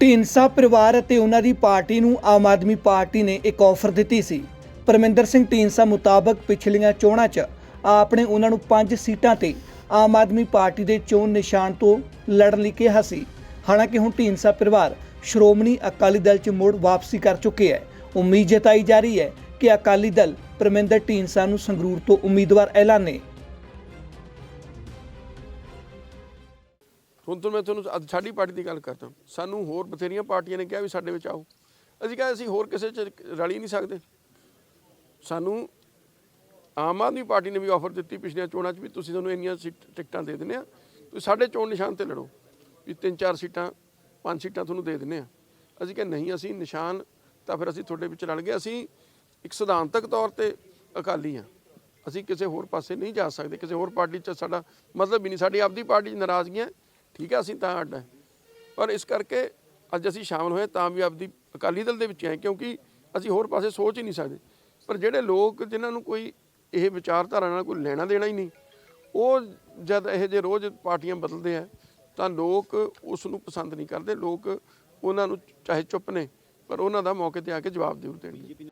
ਢੀਂਡਸਾ ਪਰਿਵਾਰ ਅਤੇ ਉਹਨਾਂ ਦੀ ਪਾਰਟੀ ਨੂੰ ਆਮ ਆਦਮੀ ਪਾਰਟੀ ਨੇ ਇੱਕ ਆਫਰ ਦਿੱਤੀ ਸੀ। ਪਰਮਿੰਦਰ ਸਿੰਘ ਢੀਂਡਸਾ ਮੁਤਾਬਕ ਪਿਛਲੀਆਂ ਚੋਣਾਂ 'ਚ ਆਪ ਨੇ ਉਹਨਾਂ ਨੂੰ 5 ਸੀਟਾਂ ਤੇ ਆਮ ਆਦਮੀ ਪਾਰਟੀ ਦੇ ਚੋਣ ਨਿਸ਼ਾਨ ਤੋਂ ਲੜਨ ਲਈ ਕਿਹਾ ਸੀ। ਹਾਲਾਂਕਿ ਹੁਣ ਢੀਂਡਸਾ ਪਰਿਵਾਰ ਸ਼੍ਰੋਮਣੀ ਅਕਾਲੀ ਦਲ 'ਚ ਮੁੜ ਵਾਪਸੀ ਕਰ ਚੁੱਕੇ ਹੈ। ਉਮੀਦ ਜਤਾਈ ਜਾ ਰਹੀ ਹੈ ਕਿ ਅਕਾਲੀ ਦਲ ਪਰਮਿੰਦਰ ਢੀਂਡਸਾ ਨੂੰ ਸੰਗਰੂਰ ਤੋਂ ਉਮੀਦਵਾਰ ਐਲਾਨੇ। ਹੁਣ ਤੋਂ ਮੈਂ ਤੁਹਾਨੂੰ ਅੱਜ ਸਾਡੀ ਪਾਰਟੀ ਦੀ ਗੱਲ ਕਰਦਾ। ਸਾਨੂੰ ਹੋਰ ਬਥੇਰੀਆਂ ਪਾਰਟੀਆਂ ਨੇ ਕਿਹਾ ਵੀ ਸਾਡੇ ਵਿੱਚ ਆਓ। ਅਸੀਂ ਕਿਹਾ ਅਸੀਂ ਹੋਰ ਕਿਸੇ ਚ ਰਲੀ ਨਹੀਂ ਸਕਦੇ। ਸਾਨੂੰ ਆਮ ਆਦਮੀ ਪਾਰਟੀ ਨੇ ਵੀ ਆਫਰ ਦਿੱਤੀ ਪਿਛਲੀਆਂ ਚੋਣਾਂ 'ਚ ਵੀ ਤੁਸੀਂ ਤੁਹਾਨੂੰ ਇੰਨੀਆਂ ਸੀਟ ਟਿਕਟਾਂ ਦੇ ਦਿੰਦੇ ਆ। ਤੁਸੀਂ ਸਾਡੇ ਚੋਣ ਨਿਸ਼ਾਨ ਤੇ ਲੜੋ। ਵੀ ਤਿੰਨ ਚਾਰ ਸੀਟਾਂ, ਪੰਜ ਸੀਟਾਂ ਤੁਹਾਨੂੰ ਦੇ ਦਿੰਦੇ ਆ। ਅਸੀਂ ਕਿਹਾ ਨਹੀਂ, ਅਸੀਂ ਨਿਸ਼ਾਨ ਤਾਂ ਫਿਰ ਅਸੀਂ ਤੁਹਾਡੇ ਵਿੱਚ ਰਲ ਗਏ। ਅਸੀਂ ਇੱਕ ਸਿਧਾਂਤਕ ਤੌਰ ਤੇ ਅਕਾਲੀ ਆ। ਅਸੀਂ ਕਿਸੇ ਹੋਰ ਪਾਸੇ ਨਹੀਂ ਜਾ ਸਕਦੇ। ਕਿਸੇ ਹੋਰ ਪਾਰਟੀ 'ਚ ਸਾਡਾ ਮਤਲਬ ਹੀ ਨਹੀਂ। ਸਾਡੀ ਆਪਦੀ ਪਾਰਟੀ 'ਚ ਨਾਰਾਜ਼ਗੀਆਂ ਠੀਕ ਹੈ ਅਸੀਂ ਤਾਂ ਅੱਡ ਪਰ ਇਸ ਕਰਕੇ ਅੱਜ ਅਸੀਂ ਸ਼ਾਮਲ ਹੋਏ ਤਾਂ ਵੀ ਆਪਦੀ ਅਕਾਲੀ ਦਲ ਦੇ ਵਿੱਚ ਆਏ ਕਿਉਂਕਿ ਅਸੀਂ ਹੋਰ ਪਾਸੇ ਸੋਚ ਹੀ ਨਹੀਂ ਸਕਦੇ। ਪਰ ਜਿਹੜੇ ਲੋਕ ਜਿਨ੍ਹਾਂ ਨੂੰ ਕੋਈ ਇਹ ਵਿਚਾਰਧਾਰਾ ਨਾਲ ਕੋਈ ਲੈਣਾ ਦੇਣਾ ਹੀ ਨਹੀਂ, ਉਹ ਜਦ ਇਹ ਜੇ ਰੋਜ਼ ਪਾਰਟੀਆਂ ਬਦਲਦੇ ਆ, ਤਾਂ ਲੋਕ ਉਸ ਨੂੰ ਪਸੰਦ ਨਹੀਂ ਕਰਦੇ। ਲੋਕ ਉਹਨਾਂ ਨੂੰ ਚਾਹੇ ਚੁੱਪ ਨੇ, ਪਰ ਉਹਨਾਂ ਦਾ ਮੌਕੇ ਤੇ ਆ ਕੇ ਜਵਾਬ ਜ਼ਰੂਰ ਦੇਣਗੇ।